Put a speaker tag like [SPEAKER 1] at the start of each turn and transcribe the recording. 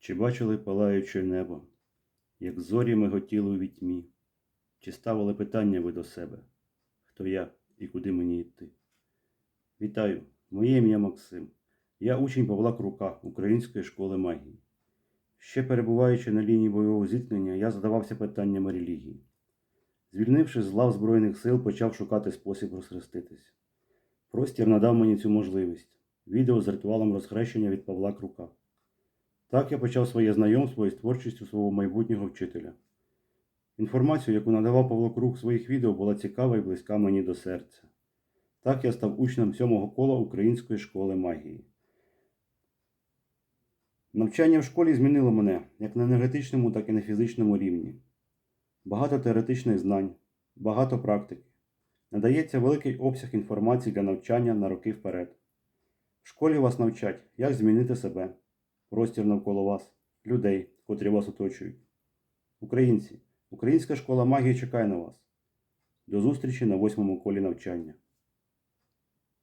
[SPEAKER 1] Чи бачили палаюче небо, як зорі миготіли у вітьмі? Чи ставили питання ви до себе, хто я і куди мені йти? Вітаю, моє ім'я Максим. Я учень Павла Крука Української школи магії. Ще перебуваючи на лінії бойового зіткнення, я задавався питаннями релігії. Звільнившись з лав Збройних сил, почав шукати спосіб розхреститись. Простір надав мені цю можливість відео з ритуалом розхрещення від Павла Крука. Так я почав своє знайомство із творчістю свого майбутнього вчителя. Інформацію, яку надавав Павло Крук в своїх відео, була цікава і близька мені до серця. Так я став учнем сьомого кола Української школи магії. Навчання в школі змінило мене як на енергетичному, так і на фізичному рівні. Багато теоретичних знань, багато практики. Надається великий обсяг інформації для навчання на роки вперед. В школі вас навчать, як змінити себе, простір навколо вас, людей, котрі вас оточують. Українці, Українська школа магії чекає на вас. До зустрічі на восьмому колі навчання.